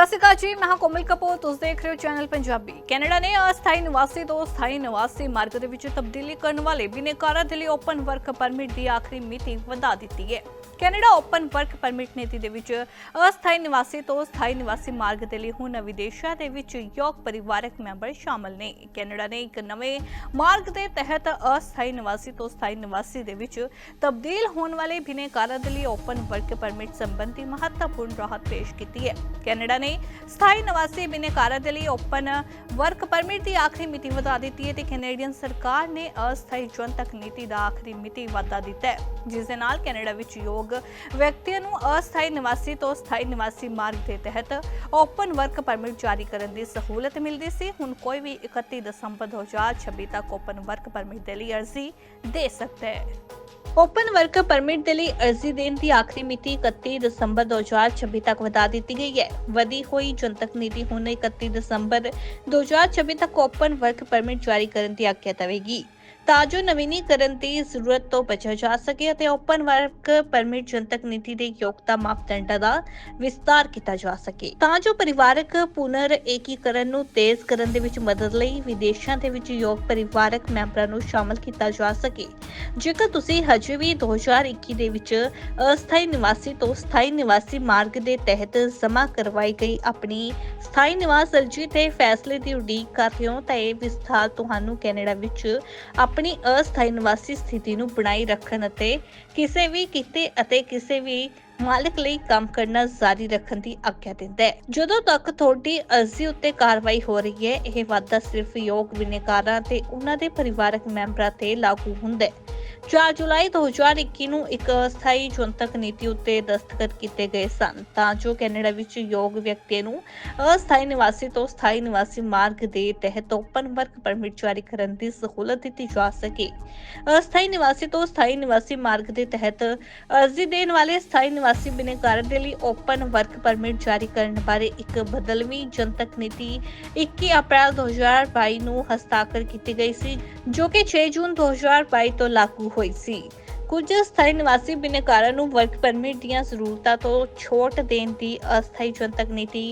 ਸਤਿ ਸ਼੍ਰੀ ਅਕਾਲ ਜੀ, ਮੈਂ ਕੋਮਲ ਕਪੂਰ, ਤੁਸੀਂ ਦੇਖ ਰਹੇ ਹੋ ਚੈਨਲ ਪੰਜਾਬੀ। ਕੈਨੇਡਾ ਨੇ ਅਸਥਾਈ ਨਿਵਾਸੀ ਤੋਂ ਸਥਾਈ ਨਿਵਾਸੀ ਮਾਰਗ ਦੇ ਵਿੱਚ ਤਬਦੀਲੀ ਕਰਨ ਵਾਲੇ ਬਿਨੇਕਾਰਾਂ ਦੇ ਲਈ ਓਪਨ ਵਰਕ ਪਰਮਿਟ ਦੀ ਆਖਰੀ ਮਿਤੀ ਵਧਾ ਦਿੱਤੀ ਹੈ। ਕੈਨੇਡਾ ਓਪਨ ਵਰਕ ਪਰਮਿਟ ਨੀਤੀ ਦੇ ਵਿੱਚ ਅਸਥਾਈ ਨਿਵਾਸੀ ਤੋਂ ਸਥਾਈ ਨਿਵਾਸੀ ਮਾਰਗ ਦੇ ਲਈ ਹੁਣ ਵਿਦੇਸ਼ਾਂ ਦੇ ਵਿੱਚ ਯੋਗ ਪਰਿਵਾਰਕ ਮੈਂਬਰ ਸ਼ਾਮਲ ਨੇ। ਕੈਨੇਡਾ ਨੇ ਇੱਕ ਨਵੇਂ ਮਾਰਗ ਦੇ ਤਹਿਤ ਅਸਥਾਈ ਨਿਵਾਸੀ ਤੋਂ ਸਥਾਈ ਨਿਵਾਸੀ ਦੇ ਵਿੱਚ ਤਬਦੀਲ ਹੋਣ ਵਾਲੇ ਬਿਨੇਕਾਰਾਂ ਦੇ ਲਈ ਓਪਨ ਵਰਕ ਪਰਮਿਟ ਸੰਬੰਧੀ ਮਹੱਤਵਪੂਰਨ ਰਾਹਤ ਪੇਸ਼ ਕੀਤੀ ਹੈ। ਕੈਨੇਡਾ ਨੇ ਸਥਾਈ ਨਿਵਾਸੀ ਬਿਨੇਕਾਰਾਂ ਦੇ ਲਈ ਓਪਨ ਵਰਕ ਪਰਮਿਟ ਦੀ ਆਖਰੀ ਮਿਤੀ ਵਧਾ ਦਿੱਤੀ ਹੈ ਤੇ ਕੈਨੇਡੀਅਨ ਸਰਕਾਰ ਨੇ ਅਸਥਾਈ ਜਨਤਕ ਨੀਤੀ ਦਾ ਆਖਰੀ ਮਿਤੀ ਵਧਾ ਦਿੱਤਾ ਹੈ, ਜਿਸ ਦੇ ਨਾਲ ਕੈਨੇਡਾ ਵਿੱਚ ਯੋਗ ਵਿਅਕਤੀਆਂ ਨੂੰ ਅਸਥਾਈ ਨਿਵਾਸੀ ਤੋਂ ਸਥਾਈ ਨਿਵਾਸੀ ਮਾਰਗ ਦੇ ਤਹਿਤ ਓਪਨ ਵਰਕ ਪਰਮਿਟ ਜਾਰੀ ਕਰਨ ਦੀ ਸਹੂਲਤ ਮਿਲਦੀ ਸੀ। ਹੁਣ ਕੋਈ ਵੀ 31 ਦਸੰਬਰ 2026 ਤੱਕ ਓਪਨ ਵਰਕ ਪਰਮਿਟ ਦੇ ਲਈ ਅਰਜ਼ੀ ਦੇ ਸਕਦਾ ਹੈ। ਓਪਨ ਵਰਕ ਪਰਮਿਟ ਦੇ ਲਈ ਅਰਜ਼ੀ ਦੇਣ ਦੀ ਆਖਰੀ ਮਿਤੀ 31 ਦਸੰਬਰ 2026 ਤੱਕ ਵਧਾ ਦਿੱਤੀ ਗਈ ਹੈ। ਵਧੀ ਹੋਈ ਜਨਤਕ ਨੀਤੀ ਹੁਣ 31 ਦਸੰਬਰ 2026 ਤੱਕ ਓਪਨ ਵਰਕ ਪਰਮਿਟ ਜਾਰੀ ਕਰਨ ਦੀ ਆਗਿਆ ਦੇਵੇਗੀ। ਤਾਂ ਜੋ ਨਵੀਨੀਕਰਨ ਦੀ ਜ਼ਰੂਰਤ ਤੋਂ ਬਚਿਆ ਜਾ ਸਕੇ ਅਤੇ ਓਪਨ ਵਰਕ ਪਰਮਿਟ ਜਨਤਕ ਨੀਤੀ ਦੇ ਯੋਗਤਾ ਮਾਪਦੰਡਾਂ ਦਾ ਵਿਸਤਾਰ ਕੀਤਾ ਜਾ ਸਕੇ। ਤਾਂ ਜੋ ਪਰਿਵਾਰਕ ਪੁਨਰ ਏਕੀਕਰਨ ਨੂੰ ਤੇਜ਼ ਕਰਨ ਦੇ ਵਿੱਚ ਮਦਦ ਲਈ ਵਿਦੇਸ਼ਾਂ ਦੇ ਵਿੱਚ ਯੋਗ ਪਰਿਵਾਰਕ ਮੈਂਬਰਾਂ ਨੂੰ ਸ਼ਾਮਲ ਕੀਤਾ ਜਾ ਸਕੇ। ਜੇਕਰ ਤੁਸੀਂ ਹਜੇ ਵੀ 2021 ਦੇ ਵਿੱਚ ਅਸਥਾਈ ਨਿਵਾਸੀ ਤੋਂ ਸਥਾਈ ਨਿਵਾਸੀ ਮਾਰਗ ਦੇ ਤਹਿਤ ਜਮ੍ਹਾਂ ਕਰਵਾਈ ਗਈ ਆਪਣੀ ਸਥਾਈ ਨਿਵਾਸ ਅਰਜ਼ੀ ਤੇ ਫੈਸਲੇ ਦੀ ਉਡੀਕ ਕਰ ਰਹੇ ਹੋ, ਤਾਂ ਇਹ ਵਿਸਥਾਰ ਤੁਹਾਨੂੰ ਕੈਨੇਡਾ ਵਿੱਚ ਆਪਣੀ ਅਸਥਾਈ ਨਿਵਾਸੀ ਸਥਿਤੀ ਨੂੰ ਬਣਾਈ ਰੱਖਣ ਅਤੇ ਕਿਸੇ ਵੀ ਕਿਤੇ ਅਤੇ ਕਿਸੇ ਵੀ ਮਾਲਕ ਲਈ ਕੰਮ ਕਰਨਾ ਜਾਰੀ ਰੱਖਣ ਦੀ ਆਗਿਆ ਦਿੰਦਾ ਹੈ। ਜਦੋਂ ਤੱਕ ਤੁਹਾਡੀ ਅਰਜ਼ੀ ਉੱਤੇ ਕਾਰਵਾਈ ਹੋ ਰਹੀ ਹੈ, ਇਹ ਵਾਧਾ ਸਿਰਫ ਯੋਗ ਬਿਨੇਕਾਰਾਂ ਤੇ ਉਹਨਾਂ ਦੇ ਪਰਿਵਾਰਕ ਮੈਂਬਰਾਂ ਤੇ ਲਾਗੂ ਹੁੰਦਾ ਹੈ। 4 ਜੁਲਾਈ 2021 ਨੂੰ ਇੱਕ ਅਸਥਾਈ ਜਨਤਕ ਨੀਤੀ ਉੱਤੇ ਦਸਤਖਤ ਕੀਤੇ ਗਏ ਸਨ, ਤਾਂ ਜੋ ਕੈਨੇਡਾ ਵਿੱਚ ਯੋਗ ਵਿਅਕਤੀ ਨੂੰ ਅਸਥਾਈ ਨਿਵਾਸੀ ਤੋਂ ਸਥਾਈ ਨਿਵਾਸੀ ਮਾਰਗ ਦੇ ਤਹਿਤ ਓਪਨ ਵਰਕ ਪਰਮਿਟ ਜਾਰੀ ਕਰਨ ਦੀ ਸਹੂਲਤ ਦਿੱਤੀ ਜਾ ਸਕੇ। ਅਸਥਾਈ ਨਿਵਾਸੀ ਤੋਂ ਸਥਾਈ ਨਿਵਾਸੀ ਮਾਰਗ ਦੇ ਤਹਿਤ ਅਰਜ਼ੀ ਦੇਣ ਵਾਲੇ ਸਥਾਈ ਨਿਵਾਸੀ ਬਿਨੇਕਾਰ ਦੇ ਲਈ ਓਪਨ ਵਰਕ ਪਰਮਿਟ ਜਾਰੀ ਕਰਨ ਬਾਰੇ ਇੱਕ ਬਦਲਵੀਂ ਜਨਤਕ ਨੀਤੀ 21 ਅਪ੍ਰੈਲ 2022 ਨੂੰ ਹਸਤਾਖਰ ਕੀਤੀ ਗਈ ਸੀ, ਜੋ ਕਿ 6 ਜੂਨ 2022 ਤੋਂ ਲਾਗੂ ਹੋਈ ਸੀ। ਕੁਝ ਸਥਾਈ ਨਿਵਾਸੀ ਬਿਨੇਕਾਰਾਂ ਨੂੰ ਵਰਕ ਪਰਮਿਟ ਦੀਆਂ ਜ਼ਰੂਰਤਾਂ ਤੋਂ ਛੋਟ ਦੇਣ ਦੀ ਅਸਥਾਈ ਜਨਤਕ ਨੀਤੀ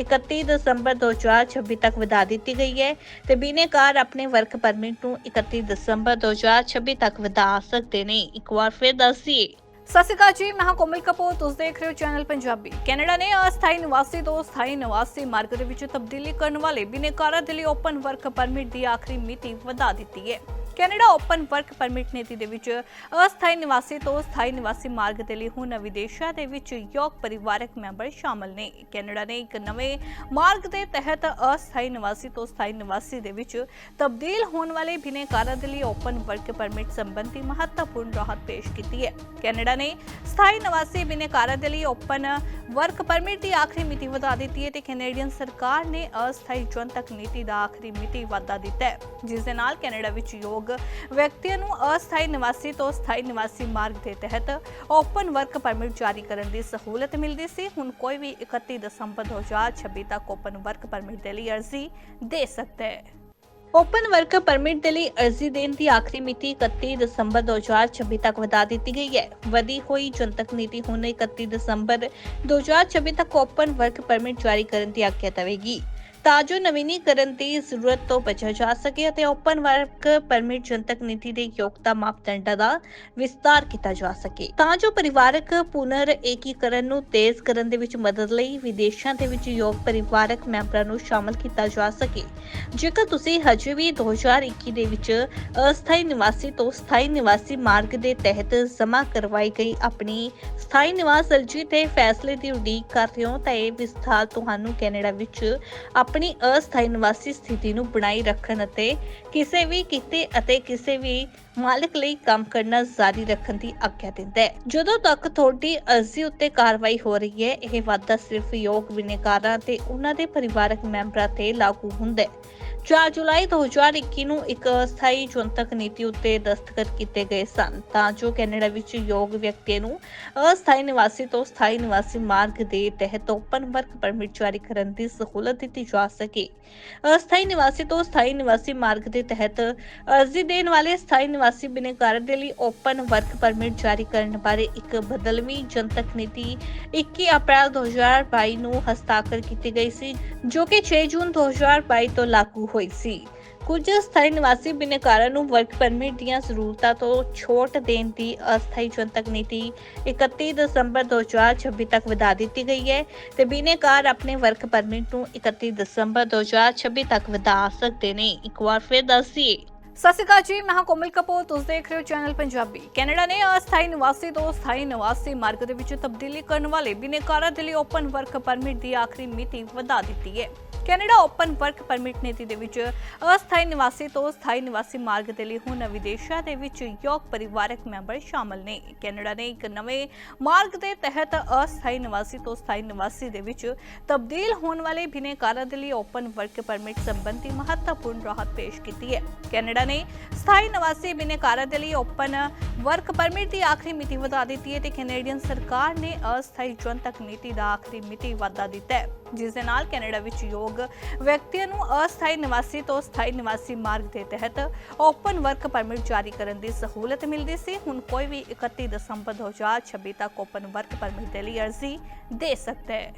31 ਦਸੰਬਰ 2026 ਤੱਕ ਵਧਾ ਦਿੱਤੀ ਗਈ ਹੈ ਤੇ ਬਿਨੇਕਾਰ ਆਪਣੇ ਵਰਕ ਪਰਮਿਟ ਨੂੰ 31 ਦਸੰਬਰ 2026 ਤੱਕ ਵਧਾ ਸਕਦੇ ਨੇ। ਇੱਕ ਵਾਰ ਫਿਰ ਦੱਸੀਏ। ਸਤਿ ਸ਼੍ਰੀ ਅਕਾਲ ਜੀ, ਮੈਂ ਕੋਮਲ ਕਪੂਰ, ਤੁਸੀਂ ਦੇਖ ਰਹੇ ਹੋ ਚੈਨਲ ਪੰਜਾਬੀ। ਕੈਨੇਡਾ ਨੇ ਅਸਥਾਈ ਨਿਵਾਸੀ ਤੋਂ ਸਥਾਈ ਨਿਵਾਸੀ ਮਾਰਗ ਦੇ ਵਿੱਚ ਤਬਦੀਲੀ ਕਰਨ ਵਾਲੇ ਬਿਨੇਕਾਰਾਂ ਦੇ ਲਈ ਓਪਨ ਵਰਕ ਪਰਮਿਟ ਦੀ ਆਖਰੀ ਮਿਤੀ ਵਧਾ ਦਿੱਤੀ ਹੈ। ਕੈਨੇਡਾ ਓਪਨ ਵਰਕ ਪਰਮਿਟ ਨੀਤੀ ਦੇ ਵਿੱਚ ਅਸਥਾਈ ਨਿਵਾਸੀ ਤੋਂ ਸਥਾਈ ਨਿਵਾਸੀ ਮਾਰਗ ਦੇ ਲਈ ਹੁਣ ਵਿਦੇਸ਼ਾਂ ਦੇ ਵਿੱਚ ਯੋਗ ਪਰਿਵਾਰਕ ਮੈਂਬਰ ਸ਼ਾਮਲ ਨੇ। ਕੈਨੇਡਾ ਨੇ ਇੱਕ ਨਵੇਂ ਮਾਰਗ ਦੇ ਤਹਿਤ ਅਸਥਾਈ ਨਿਵਾਸੀ ਤੋਂ ਸਥਾਈ ਨਿਵਾਸੀ ਦੇ ਵਿੱਚ ਤਬਦੀਲ ਹੋਣ ਵਾਲੇ ਬਿਨੇਕਾਰਾਂ ਦੇ ਲਈ ਓਪਨ ਵਰਕ ਪਰਮਿਟ ਸੰਬੰਧੀ ਮਹੱਤਵਪੂਰਨ ਰਾਹਤ ਪੇਸ਼ ਕੀਤੀ ਹੈ। ਕੈਨੇਡਾ ਨੇ ਸਥਾਈ ਨਿਵਾਸੀ ਬਿਨੇਕਾਰਾਂ ਦੇ ਲਈ ਓਪਨ ਵਰਕ ਪਰਮਿਟ ਦੀ ਆਖਰੀ ਮਿਤੀ ਵਧਾ ਦਿੱਤੀ ਹੈ ਤੇ ਕੈਨੇਡੀਅਨ ਸਰਕਾਰ ਨੇ ਅਸਥਾਈ ਜਨਤਕ ਨੀਤੀ ਦਾ ਆਖਰੀ ਮਿਤੀ ਵਧਾ ਦਿੱਤਾ ਹੈ। ਜਿਸ ਦੇ ਨਾਲ ਕੈਨੇਡਾ ਵਿੱਚ ਯੋਗ ਵਿਅਕਤੀਆਂ ਨੂੰ ਅਸਥਾਈ ਨਿਵਾਸੀ ਤੋਂ ਸਥਾਈ ਨਿਵਾਸੀ ਮਾਰਗ ਦੇ ਤਹਿਤ ਓਪਨ ਵਰਕ ਪਰਮਿਟ ਜਾਰੀ ਕਰਨ ਦੀ ਸਹੂਲਤ ਮਿਲਦੀ ਸੀ। ਹੁਣ ਕੋਈ ਵੀ 31 ਦਸੰਬਰ 2026 ਤੱਕ ਓਪਨ ਵਰਕ ਪਰਮਿਟ ਦੇ ਲਈ ਅਰਜ਼ੀ ਦੇ ਸਕਦਾ ਹੈ। ਓਪਨ ਵਰਕ ਪਰਮਿਟ ਦੇ ਲਈ ਅਰਜ਼ੀ ਦੇਣ ਦੀ ਆਖਰੀ ਮਿਤੀ 31 ਦਸੰਬਰ 2026 ਤੱਕ ਵਧਾ ਦਿੱਤੀ ਗਈ ਹੈ। ਵਧੀ ਹੋਈ ਜਨਤਕ ਨੀਤੀ ਹੁਣ 31 ਦਸੰਬਰ 2026 ਤੱਕ ਓਪਨ ਵਰਕ ਪਰਮਿਟ ਜਾਰੀ ਕਰਨ ਦੀ ਆਗਿਆ ਦੇਵੇਗੀ। ਤਾਂ ਜੋ ਨਵੀਨੀਕਰਨ ਦੀ ਜ਼ਰੂਰਤ ਤੋਂ ਬਚਿਆ ਜਾ ਸਕੇ ਅਤੇ ਓਪਨ ਵਰਕ ਪਰਮਿਟ ਜਨਤਕ ਨੀਤੀ ਦੇ ਯੋਗਤਾ ਮਾਪਦੰਡਾਂ ਦਾ ਵਿਸਤਾਰ ਕੀਤਾ ਜਾ ਸਕੇ। ਤਾਂ ਜੋ ਪਰਿਵਾਰਕ ਪੁਨਰ ਏਕੀਕਰਨ ਨੂੰ ਤੇਜ਼ ਕਰਨ ਦੇ ਵਿੱਚ ਮਦਦ ਲਈ ਵਿਦੇਸ਼ਾਂ ਦੇ ਵਿੱਚ ਯੋਗ ਪਰਿਵਾਰਕ ਮੈਂਬਰਾਂ ਨੂੰ ਸ਼ਾਮਲ ਕੀਤਾ ਜਾ ਸਕੇ। ਜੇਕਰ ਤੁਸੀਂ ਹਜੇ ਵੀ 2021 ਦੇ ਵਿੱਚ ਅਸਥਾਈ ਨਿਵਾਸੀ ਤੋਂ ਸਥਾਈ ਨਿਵਾਸੀ ਮਾਰਗ ਦੇ ਤਹਿਤ ਜਮ੍ਹਾਂ ਕਰਵਾਈ ਗਈ ਆਪਣੀ ਸਥਾਈ ਨਿਵਾਸ ਅਰਜ਼ੀ ਤੇ ਫੈਸਲੇ ਦੀ ਉਡੀਕ ਕਰ ਰਹੇ ਹੋ, ਤਾਂ ਇਹ ਵਿਸਥਾਰ ਤੁਹਾਨੂੰ ਕੈਨੇਡਾ ਵਿੱਚ ਆਪਣੀ ਅਸਥਾਈ ਨਿਵਾਸੀ ਸਥਿਤੀ ਨੂੰ ਬਣਾਈ ਰੱਖਣ ਅਤੇ ਕਿਸੇ ਵੀ ਕਿਤੇ ਅਤੇ ਕਿਸੇ ਵੀ ਮਾਲਕ ਲਈ ਕੰਮ ਕਰਨਾ ਜਾਰੀ ਰੱਖਣ ਦੀ ਆਗਿਆ ਦਿੰਦਾ ਹੈ। ਜਦੋਂ ਤੱਕ ਤੁਹਾਡੀ ਅਰਜ਼ੀ ਉੱਤੇ ਕਾਰਵਾਈ ਹੋ ਰਹੀ ਹੈ, ਇਹ ਵਾਧਾ ਸਿਰਫ ਯੋਗ ਬਿਨੇਕਾਰਾਂ ਤੇ ਉਹਨਾਂ ਦੇ ਪਰਿਵਾਰਕ ਮੈਂਬਰਾਂ ਤੇ ਲਾਗੂ ਹੁੰਦਾ ਹੈ। 4 ਜੁਲਾਈ 2021 ਨੂੰ ਇੱਕ ਅਸਥਾਈ ਜਨਤਕ ਨੀਤੀ ਉੱਤੇ ਦਸਤਖਤ ਕੀਤੇ ਗਏ ਸਨ, ਤਾਂ ਜੋ ਕੈਨੇਡਾ ਵਿੱਚ ਯੋਗ ਵਿਅਕਤੀ ਨੂੰ ਅਸਥਾਈ ਨਿਵਾਸੀ ਤੋਂ ਸਥਾਈ ਨਿਵਾਸੀ ਮਾਰਗ ਦੇ ਤਹਿਤ ਓਪਨ ਵਰਕ ਪਰਮਿਟ ਜਾਰੀ ਕਰਨ ਦੀ ਸਹੂਲਤ ਦਿੱਤੀ ਜਾ ਸਕੇ। ਅਸਥਾਈ ਨਿਵਾਸੀ ਤੋਂ ਸਥਾਈ ਨਿਵਾਸੀ ਮਾਰਗ ਦੇ ਤਹਿਤ ਅਰਜ਼ੀ ਦੇਣ ਵਾਲੇ ਸਥਾਈ ਨਿਵਾਸੀ ਬਿਨੇਕਾਰ ਦੇ ਲਈ ਓਪਨ ਵਰਕ ਪਰਮਿਟ ਜਾਰੀ ਕਰਨ ਬਾਰੇ ਇੱਕ ਬਦਲਵੀਂ ਜਨਤਕ ਨੀਤੀ 21 ਅਪ੍ਰੈਲ 2022 ਨੂੰ ਹਸਤਾਖਰ ਕੀਤੀ ਗਈ ਸੀ, ਜੋ ਕਿ 6 ਜੂਨ 2022 ਤੋਂ ਲਾਗੂ ਹੋਈ ਸੀ। ਕੁਝ ਸਥਾਈ ਨਿਵਾਸੀ ਬਿਨੇਕਾਰਾਂ ਨੂੰ ਵਰਕ ਪਰਮਿਟ ਦੀਆਂ ਜ਼ਰੂਰਤਾਂ ਤੋਂ ਛੋਟ ਦੇਣ ਦੀ ਅਸਥਾਈ ਜਨਤਕ ਨੀਤੀ 31 ਦਸੰਬਰ 2026 ਤੱਕ ਵਧਾ ਦਿੱਤੀ ਗਈ ਹੈ ਤੇ ਬਿਨੇਕਾਰ ਆਪਣੇ ਵਰਕ ਪਰਮਿਟ ਨੂੰ 31 ਦਸੰਬਰ 2026 ਤੱਕ ਵਧਾ ਸਕਦੇ ਨੇ। ਇੱਕ ਵਾਰ ਫਿਰ ਦੱਸੀਏ। ਸਤਿ ਸ਼੍ਰੀ ਅਕਾਲ ਜੀ, ਮੈਂ ਕੋਮਲ ਕਪੂਰ, ਤੁਸੀਂ ਦੇਖ ਰਹੇ ਹੋ ਚੈਨਲ ਪੰਜਾਬੀ। ਕੈਨੇਡਾ ਨੇ ਅਸਥਾਈ ਨਿਵਾਸੀ ਤੋਂ ਸਥਾਈ ਨਿਵਾਸੀ ਮਾਰਗ ਦੇ ਵਿੱਚ ਤਬਦੀਲੀ ਕਰਨ ਵਾਲੇ ਬਿਨੇਕਾਰਾਂ ਦੇ ਲਈ ਓਪਨ ਵਰਕ ਪਰਮਿਟ ਦੀ ਆਖਰੀ ਮਿਤੀ ਵਧਾ ਦਿੱਤੀ ਹੈ। ਕੈਨੇਡਾ ਓਪਨ ਵਰਕ ਪਰਮਿਟ ਨੀਤੀ ਦੇ ਵਿੱਚ ਅਸਥਾਈ ਨਿਵਾਸੀ ਤੋਂ ਸਥਾਈ ਨਿਵਾਸੀ ਮਾਰਗ ਦੇ ਲਈ ਹੁਣ ਵਿਦੇਸ਼ਾਂ ਦੇ ਵਿੱਚ ਯੋਗ ਪਰਿਵਾਰਕ ਮੈਂਬਰ ਸ਼ਾਮਲ ਨੇ। ਕੈਨੇਡਾ ਨੇ ਇੱਕ ਨਵੇਂ ਮਾਰਗ ਦੇ ਤਹਿਤ ਅਸਥਾਈ ਨਿਵਾਸੀ ਤੋਂ ਸਥਾਈ ਨਿਵਾਸੀ ਦੇ ਵਿੱਚ ਤਬਦੀਲ ਹੋਣ ਵਾਲੇ ਬਿਨੇਕਾਰਾਂ ਦੇ ਲਈ ਓਪਨ ਵਰਕ ਪਰਮਿਟ ਸੰਬੰਧੀ ਮਹੱਤਵਪੂਰਨ ਰਾਹਤ ਪੇਸ਼ ਕੀਤੀ ਹੈ। ਕੈਨੇਡਾ ਨੇ ਸਥਾਈ ਨਿਵਾਸੀ ਬਿਨੇਕਾਰਾਂ ਦੇ ਲਈ ਓਪਨ ਵਰਕ ਪਰਮਿਟ ਦੀ ਆਖਰੀ ਮਿਤੀ ਵਧਾ ਦਿੱਤੀ ਹੈ ਤੇ ਕੈਨੇਡੀਅਨ ਸਰਕਾਰ ਨੇ ਅਸਥਾਈ ਜਨਤਕ ਨੀਤੀ ਦਾ ਆਖਰੀ ਮਿਤੀ ਵਾਧਾ ਦਿੱਤਾ ਹੈ, ਜਿਸ ਦੇ ਨਾਲ ਕੈਨੇਡਾ ਵਿੱਚ ਯੋਗ ਵਿਅਕਤੀਆਂ ਨੂੰ ਅਸਥਾਈ ਨਿਵਾਸੀ ਤੋਂ ਸਥਾਈ ਨਿਵਾਸੀ ਮਾਰਗ ਦੇ ਤਹਿਤ ਓਪਨ ਵਰਕ ਪਰਮਿਟ ਜਾਰੀ ਕਰਨ ਦੀ ਸਹੂਲਤ ਮਿਲਦੀ ਸੀ। ਹੁਣ ਕੋਈ ਵੀ 31 ਦਸੰਬਰ 2026 ਤੱਕ ਓਪਨ ਵਰਕ ਪਰਮਿਟ ਦੇ ਲਈ ਅਰਜ਼ੀ ਦੇ ਸਕਦਾ ਹੈ।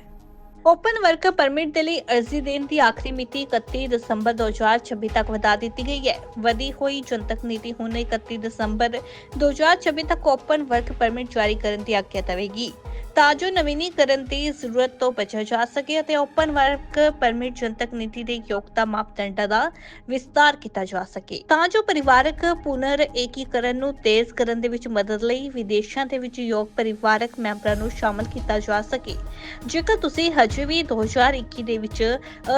ਓਪਨ ਵਰਕ ਪਰਮਿਟ ਦੇ ਲਈ ਅਰਜ਼ੀ ਦੇਣ ਦੀ ਆਖਰੀ ਮਿਤੀ 31 ਦਸੰਬਰ 2026 ਤੱਕ ਵਧਾ ਦਿੱਤੀ ਗਈ ਹੈ। ਵਧੀ ਹੋਈ ਜਨਤਕ ਨੀਤੀ ਹੁਣ 31 ਦਸੰਬਰ 2026 ਤੱਕ ਓਪਨ ਵਰਕ ਪਰਮਿਟ ਜਾਰੀ ਕਰਨ ਦੀ ਆਗਿਆ ਦੇਵੇਗੀ। ਤਾਂ ਜੋ ਨਵੀਨੀਕਰਨ ਦੀ ਜ਼ਰੂਰਤ ਤੋਂ ਬਚਿਆ ਜਾ ਸਕੇ ਅਤੇ ਓਪਨ ਵਰਕ ਪਰਮਿਟ ਜਨਤਕ ਨੀਤੀ ਦੇ ਯੋਗਤਾ ਮਾਪਦੰਡਾਂ ਦਾ ਵਿਸਤਾਰ ਕੀਤਾ ਜਾ ਸਕੇ। ਤਾਂ ਜੋ ਪਰਿਵਾਰਕ ਪੁਨਰ ਏਕੀਕਰਨ ਨੂੰ ਤੇਜ਼ ਕਰਨ ਦੇ ਵਿੱਚ ਮਦਦ ਲਈ ਵਿਦੇਸ਼ਾਂ ਦੇ ਵਿੱਚ ਯੋਗ ਪਰਿਵਾਰਕ ਮੈਂਬਰਾਂ ਨੂੰ ਸ਼ਾਮਲ ਕੀਤਾ ਜਾ ਸਕੇ। ਜੇਕਰ ਤੁਸੀਂ ਹਜੇ ਵੀ 2021 ਦੇ ਵਿੱਚ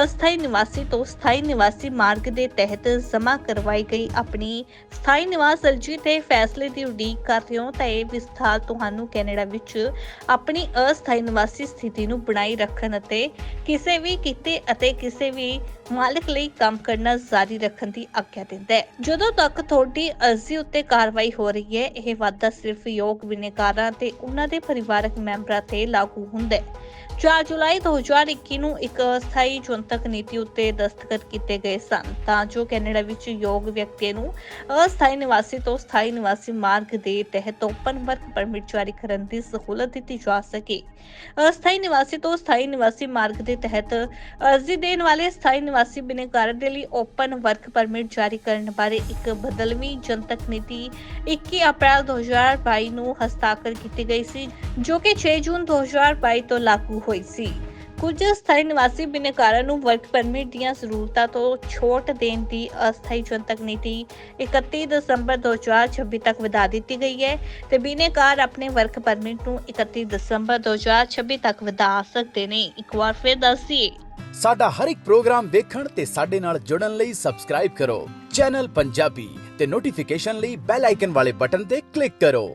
ਅਸਥਾਈ ਨਿਵਾਸੀ ਤੋਂ ਸਥਾਈ ਨਿਵਾਸੀ ਮਾਰਗ ਦੇ ਤਹਿਤ ਜਮ੍ਹਾਂ ਕਰਵਾਈ ਗਈ ਆਪਣੀ ਸਥਾਈ ਨਿਵਾਸ ਅਰਜ਼ੀ ਤੇ ਫੈਸਲੇ ਦੀ ਉਡੀਕ ਕਰ ਰਹੇ ਹੋ, ਤਾਂ ਇਹ ਵਿਸਥਾਰ ਤੁਹਾਨੂੰ ਕੈਨੇਡਾ ਵਿੱਚ ਆਪਣੀ ਅਸਥਾਈ ਨਿਵਾਸੀ ਸਥਿਤੀ ਨੂੰ ਬਣਾਈ ਰੱਖਣ ਅਤੇ ਕਿਸੇ ਵੀ ਕਿਤੇ ਅਤੇ ਕਿਸੇ ਵੀ ਮਾਲਕ ਲਈ ਕੰਮ ਕਰਨਾ ਜਾਰੀ ਰੱਖਣ ਦੀ ਆਗਿਆ ਦਿੰਦਾ ਹੈ। ਜਦੋਂ ਤੱਕ ਤੁਹਾਡੀ ਅਰਜ਼ੀ ਉੱਤੇ ਕਾਰਵਾਈ ਹੋ ਰਹੀ ਹੈ, ਇਹ ਵਾਅਦਾ ਸਿਰਫ ਯੋਗ ਬਿਨੇਕਾਰਾਂ ਤੇ ਉਹਨਾਂ ਦੇ ਪਰਿਵਾਰਕ ਮੈਂਬਰਾਂ ਤੇ ਲਾਗੂ ਹੁੰਦਾ ਹੈ। 4 ਜੁਲਾਈ 2021 ਨੂੰ ਇੱਕ ਅਸਥਾਈ ਜਨਤਕ ਨੀਤੀ ਉੱਤੇ ਦਸਤਖਤ ਕੀਤੇ ਗਏ ਸਨ, ਤਾਂ ਜੋ ਕੈਨੇਡਾ ਵਿੱਚ ਯੋਗ ਵਿਅਕਤੀ ਨੂੰ ਅਸਥਾਈ ਨਿਵਾਸੀ ਤੋਂ ਸਥਾਈ ਨਿਵਾਸੀ ਮਾਰਗ ਦੇ ਤਹਿਤ ਓਪਨ ਵਰਕ ਪਰਮਿਟ ਜਾਰੀ ਕਰਨ ਦੀ ਸਹੂਲਤ ਦਿੱਤੀ ਜਾ ਸਕੇ। ਅਸਥਾਈ ਨਿਵਾਸੀ ਤੋਂ ਸਥਾਈ ਨਿਵਾਸੀ ਮਾਰਗ ਦੇ ਤਹਿਤ ਅਰਜ਼ੀ ਦੇਣ ਵਾਲੇ ਸਥਾਈ ਨਿਵਾਸੀ ਬਿਨੇਕਾਰ ਦੇ ਲਈ ਓਪਨ ਵਰਕ ਪਰਮਿਟ ਜਾਰੀ ਕਰਨ ਬਾਰੇ ਇੱਕ ਬਦਲਵੀਂ ਜਨਤਕ ਨੀਤੀ 21 ਅਪ੍ਰੈਲ 2022 ਨੂੰ ਹਸਤਾਖਰ ਕੀਤੀ ਗਈ ਸੀ ਜੋ ਕਿ 6 ਜੂਨ 2022 ਤੋਂ ਲਾਗੂ ਹੋਈ ਸੀ। ਕੁਝ ਸਥਾਈ ਨਿਵਾਸੀ ਬਿਨੇਕਾਰਾਂ ਨੂੰ ਵਰਕ ਪਰਮਿਟ ਦੀਆਂ ਜ਼ਰੂਰਤਾਂ ਤੋਂ ਛੋਟ ਦੇਣ ਦੀ ਅਸਥਾਈ ਜਨਤਕ ਨੀਤੀ 31 ਦਸੰਬਰ 2026 ਤੱਕ ਵਧਾ ਦਿੱਤੀ ਗਈ ਹੈ ਤੇ ਬਿਨੇਕਾਰ ਆਪਣੇ ਵਰਕ ਪਰਮਿਟ ਨੂੰ 31 ਦਸੰਬਰ 2026 ਤੱਕ ਵਧਾ ਸਕਦੇ ਨੇ। ਇੱਕ ਵਾਰ ਫਿਰ ਦੱਸੀਏ ਸਾਡਾ ਹਰ ਇੱਕ ਪ੍ਰੋਗਰਾਮ ਵੇਖਣ ਤੇ ਸਾਡੇ ਨਾਲ ਜੁੜਨ ਲਈ ਸਬਸਕ੍ਰਾਈਬ ਕਰੋ। ਚੈਨਲ ਪੰਜਾਬੀ ਤੇ ਨੋਟੀਫਿਕੇਸ਼ਨ ਲਈ ਬੈਲ ਆਈਕਨ ਵਾਲੇ ਬਟਨ ਤੇ ਕਲਿੱਕ ਕਰੋ।